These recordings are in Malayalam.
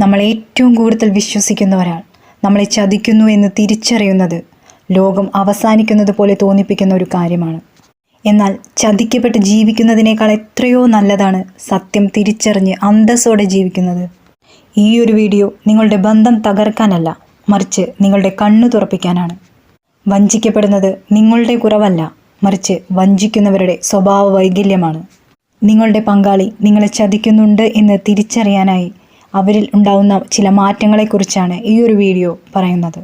നമ്മൾ ഏറ്റവും കൂടുതൽ വിശ്വസിക്കുന്ന ഒരാൾ നമ്മളെ ചതിക്കുന്നു എന്ന് തിരിച്ചറിയുന്നത് ലോകം അവസാനിക്കുന്നത് പോലെ തോന്നിപ്പിക്കുന്ന ഒരു കാര്യമാണ്. എന്നാൽ ചതിക്കപ്പെട്ട് ജീവിക്കുന്നതിനേക്കാൾ എത്രയോ നല്ലതാണ് സത്യം തിരിച്ചറിഞ്ഞ് അന്തസ്സോടെ ജീവിക്കുന്നത്. ഈ ഒരു വീഡിയോ നിങ്ങളുടെ ബന്ധം തകർക്കാനല്ല മറിച്ച് നിങ്ങളുടെ കണ്ണു തുറപ്പിക്കാനാണ്. വഞ്ചിക്കപ്പെടുന്നത് നിങ്ങളുടെ കുറവല്ല മറിച്ച് വഞ്ചിക്കുന്നവരുടെ സ്വഭാവ വൈകല്യമാണ് നിങ്ങളുടെ പങ്കാളി നിങ്ങളെ ചതിക്കുന്നുണ്ട് എന്ന് തിരിച്ചറിയാനായി അവരിൽ ഉണ്ടാവുന്ന ചില മാറ്റങ്ങളെക്കുറിച്ചാണ് ഈ ഒരു വീഡിയോ പറയുന്നത്.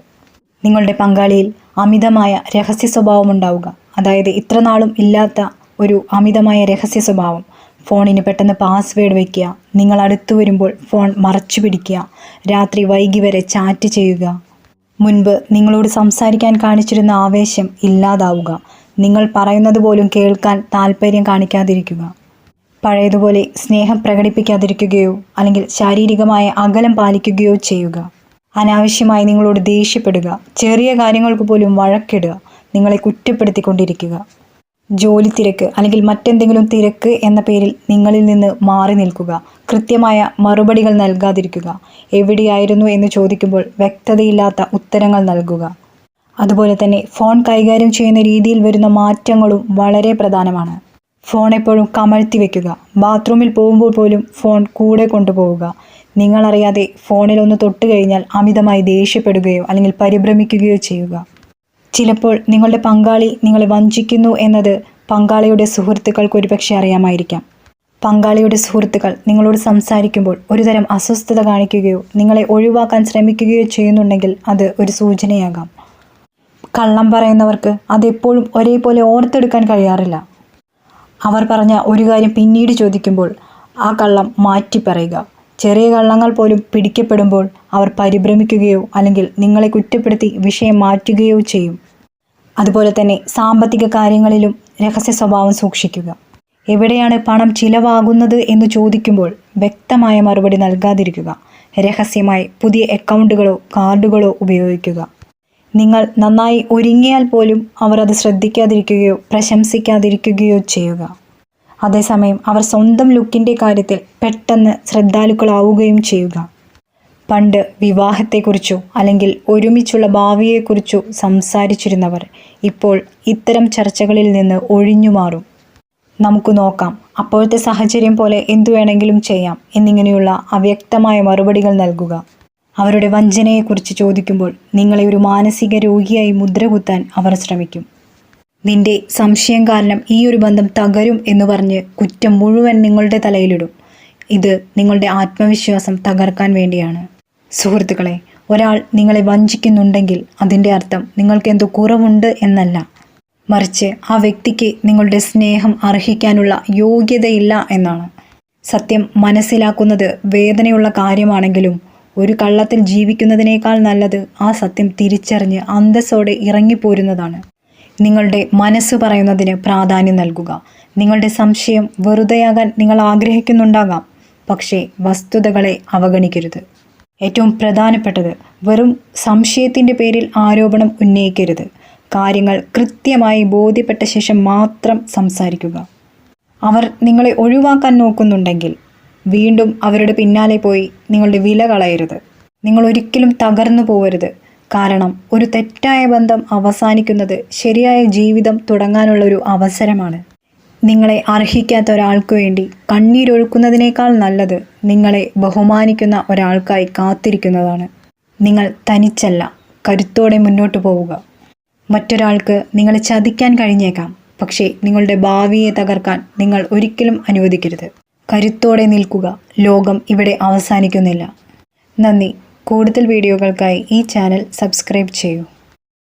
നിങ്ങളുടെ പങ്കാളിയിൽ അമിതമായ രഹസ്യ സ്വഭാവം ഉണ്ടാവുക. അതായത് ഇത്ര നാളും ഇല്ലാത്ത ഒരു അമിതമായ രഹസ്യ സ്വഭാവം. ഫോണിന് പെട്ടെന്ന് പാസ്വേഡ് വയ്ക്കുക നിങ്ങൾ അടുത്തു വരുമ്പോൾ ഫോൺ മറച്ചു പിടിക്കുക. രാത്രി വൈകി വരെ ചാറ്റ് ചെയ്യുക. മുൻപ് നിങ്ങളോട് സംസാരിക്കാൻ കാണിച്ചിരുന്ന ആവേശം ഇല്ലാതാവുക. നിങ്ങൾ പറയുന്നത് പോലും കേൾക്കാൻ താല്പര്യം കാണിക്കാതിരിക്കുക. പഴയതുപോലെ സ്നേഹം പ്രകടിപ്പിക്കാതിരിക്കുകയോ അല്ലെങ്കിൽ ശാരീരികമായ അകലം പാലിക്കുകയോ ചെയ്യുക. അനാവശ്യമായി നിങ്ങളോട് ദേഷ്യപ്പെടുക. ചെറിയ കാര്യങ്ങൾക്ക് പോലും വഴക്കിടുക. നിങ്ങളെ കുറ്റപ്പെടുത്തിക്കൊണ്ടിരിക്കുക. ജോലി തിരക്ക് അല്ലെങ്കിൽ മറ്റെന്തെങ്കിലും തിരക്ക് എന്ന പേരിൽ നിങ്ങളിൽ നിന്ന് മാറി നിൽക്കുക. കൃത്യമായ മറുപടികൾ നൽകാതിരിക്കുക. എവിടെയായിരുന്നു എന്ന് ചോദിക്കുമ്പോൾ വ്യക്തതയില്ലാത്ത ഉത്തരങ്ങൾ നൽകുക. അതുപോലെ തന്നെ ഫോൺ കൈകാര്യം ചെയ്യുന്ന രീതിയിൽ വരുന്ന മാറ്റങ്ങളും വളരെ പ്രധാനമാണ്. ഫോൺ എപ്പോഴും കമഴ്ത്തി വെക്കുക. ബാത്റൂമിൽ പോകുമ്പോൾ പോലും ഫോൺ കൂടെ കൊണ്ടുപോവുക. നിങ്ങളറിയാതെ ഫോണിൽ ഒന്ന് തൊട്ട് കഴിഞ്ഞാൽ അമിതമായി ദേഷ്യപ്പെടുകയോ അല്ലെങ്കിൽ പരിഭ്രമിക്കുകയോ ചെയ്യുക. ചിലപ്പോൾ നിങ്ങളുടെ പങ്കാളി നിങ്ങളെ വഞ്ചിക്കുന്നു എന്നത് പങ്കാളിയുടെ സുഹൃത്തുക്കൾക്ക് ഒരുപക്ഷെ അറിയാമായിരിക്കാം. പങ്കാളിയുടെ സുഹൃത്തുക്കൾ നിങ്ങളോട് സംസാരിക്കുമ്പോൾ ഒരുതരം അസ്വസ്ഥത കാണിക്കുകയോ നിങ്ങളെ ഒഴിവാക്കാൻ ശ്രമിക്കുകയോ ചെയ്യുന്നുണ്ടെങ്കിൽ അത് ഒരു സൂചനയാകാം. കള്ളം പറയുന്നവർക്ക് അതെപ്പോഴും ഒരേപോലെ ഓർത്തെടുക്കാൻ കഴിയാറില്ല. അവർ പറഞ്ഞ ഒരു കാര്യം പിന്നീട് ചോദിക്കുമ്പോൾ ആ കള്ളം മാറ്റി പറയുക. ചെറിയ കള്ളങ്ങൾ പോലും പിടിക്കപ്പെടുമ്പോൾ അവർ പരിഭ്രമിക്കുകയോ അല്ലെങ്കിൽ നിങ്ങളെ കുറ്റപ്പെടുത്തി വിഷയം മാറ്റുകയോ ചെയ്യും. അതുപോലെ തന്നെ സാമ്പത്തിക കാര്യങ്ങളിലും രഹസ്യ സ്വഭാവം സൂക്ഷിക്കുക. എവിടെയാണ് പണം ചിലവാകുന്നത് എന്ന് ചോദിക്കുമ്പോൾ വ്യക്തമായ മറുപടി നൽകാതിരിക്കുക. രഹസ്യമായി പുതിയ അക്കൗണ്ടുകളോ കാർഡുകളോ ഉപയോഗിക്കുക. നിങ്ങൾ നന്നായി ഒരുങ്ങിയാൽ പോലും അവർ അത് ശ്രദ്ധിക്കാതിരിക്കുകയോ പ്രശംസിക്കാതിരിക്കുകയോ ചെയ്യുക. അതേസമയം അവർ സ്വന്തം ലുക്കിന്റെ കാര്യത്തിൽ പെട്ടെന്ന് ശ്രദ്ധാലുക്കളാവുകയും ചെയ്യുക. പണ്ട് വിവാഹത്തെക്കുറിച്ചോ അല്ലെങ്കിൽ ഒരുമിച്ചുള്ള ഭാവിയെക്കുറിച്ചോ സംസാരിച്ചിരുന്നവർ ഇപ്പോൾ ഇത്തരം ചർച്ചകളിൽ നിന്ന് ഒഴിഞ്ഞു മാറും. നമുക്ക് നോക്കാം അപ്പോഴത്തെ സാഹചര്യം പോലെ എന്തു വേണമെങ്കിലും ചെയ്യാം എന്നിങ്ങനെയുള്ള അവ്യക്തമായ മറുപടികൾ നൽകുക. അവരുടെ വഞ്ചനയെക്കുറിച്ച് ചോദിക്കുമ്പോൾ നിങ്ങളെ ഒരു മാനസിക രോഗിയായി മുദ്രകുത്താൻ അവർ ശ്രമിക്കും. നിന്റെ സംശയം കാരണം ഈ ഒരു ബന്ധം തകരും എന്ന് പറഞ്ഞ് കുറ്റം മുഴുവൻ നിങ്ങളുടെ തലയിലിടും. ഇത് നിങ്ങളുടെ ആത്മവിശ്വാസം തകർക്കാൻ വേണ്ടിയാണ്. സുഹൃത്തുക്കളെ ഒരാൾ നിങ്ങളെ വഞ്ചിക്കുന്നുണ്ടെങ്കിൽ അതിന്റെ അർത്ഥം നിങ്ങൾക്ക് എന്തോ കുറവുണ്ട് എന്നല്ല. മറിച്ച് ആ വ്യക്തിക്ക് നിങ്ങളുടെ സ്നേഹം അർഹിക്കാനുള്ള യോഗ്യതയില്ല എന്നാണ്. സത്യം മനസ്സിലാക്കുന്നത് വേദനയുള്ള കാര്യമാണെങ്കിലും ഒരു കള്ളത്തിൽ ജീവിക്കുന്നതിനേക്കാൾ നല്ലത് ആ സത്യം തിരിച്ചറിഞ്ഞ് അന്തസ്സോടെ ഇറങ്ങിപ്പോരുന്നതാണ്. നിങ്ങളുടെ മനസ്സ് പറയുന്നതിന് പ്രാധാന്യം നൽകുക. നിങ്ങളുടെ സംശയം വെറുതെയാകാൻ നിങ്ങൾ ആഗ്രഹിക്കുന്നുണ്ടാകാം. പക്ഷേ വസ്തുതകളെ അവഗണിക്കരുത്. ഏറ്റവും പ്രധാനപ്പെട്ടത് വെറും സംശയത്തിന്റെ പേരിൽ ആരോപണം ഉന്നയിക്കരുത്. കാര്യങ്ങൾ കൃത്യമായി ബോധ്യപ്പെട്ട ശേഷം മാത്രം സംസാരിക്കുക. അവർ നിങ്ങളെ ഒഴിവാക്കാൻ നോക്കുന്നുണ്ടെങ്കിൽ വീണ്ടും അവരുടെ പിന്നാലെ പോയി നിങ്ങളുടെ വില കളയരുത്. നിങ്ങൾ ഒരിക്കലും തകർന്നു പോകരുത് കാരണം ഒരു തെറ്റായ ബന്ധം അവസാനിക്കുന്നത് ശരിയായ ജീവിതം തുടങ്ങാനുള്ള ഒരു അവസരമാണ്. നിങ്ങളെ അർഹിക്കാത്ത ഒരാൾക്ക് വേണ്ടി കണ്ണീരൊഴുക്കുന്നതിനേക്കാൾ നല്ലത് നിങ്ങളെ ബഹുമാനിക്കുന്ന ഒരാൾക്കായി കാത്തിരിക്കുന്നതാണ്. നിങ്ങൾ തനിച്ചല്ല കരുത്തോടെ മുന്നോട്ട് പോവുക. മറ്റൊരാൾക്ക് നിങ്ങളെ ചതിക്കാൻ കഴിഞ്ഞേക്കാം പക്ഷേ നിങ്ങളുടെ ഭാവിയെ തകർക്കാൻ നിങ്ങൾ ഒരിക്കലും അനുവദിക്കരുത്. കരുത്തോടെ നിൽക്കുക. ലോകം ഇവിടെ അവസാനിക്കുന്നില്ല. നന്ദി. കൂടുതൽ വീഡിയോകൾക്കായി ഈ ചാനൽ സബ്സ്ക്രൈബ് ചെയ്യൂ.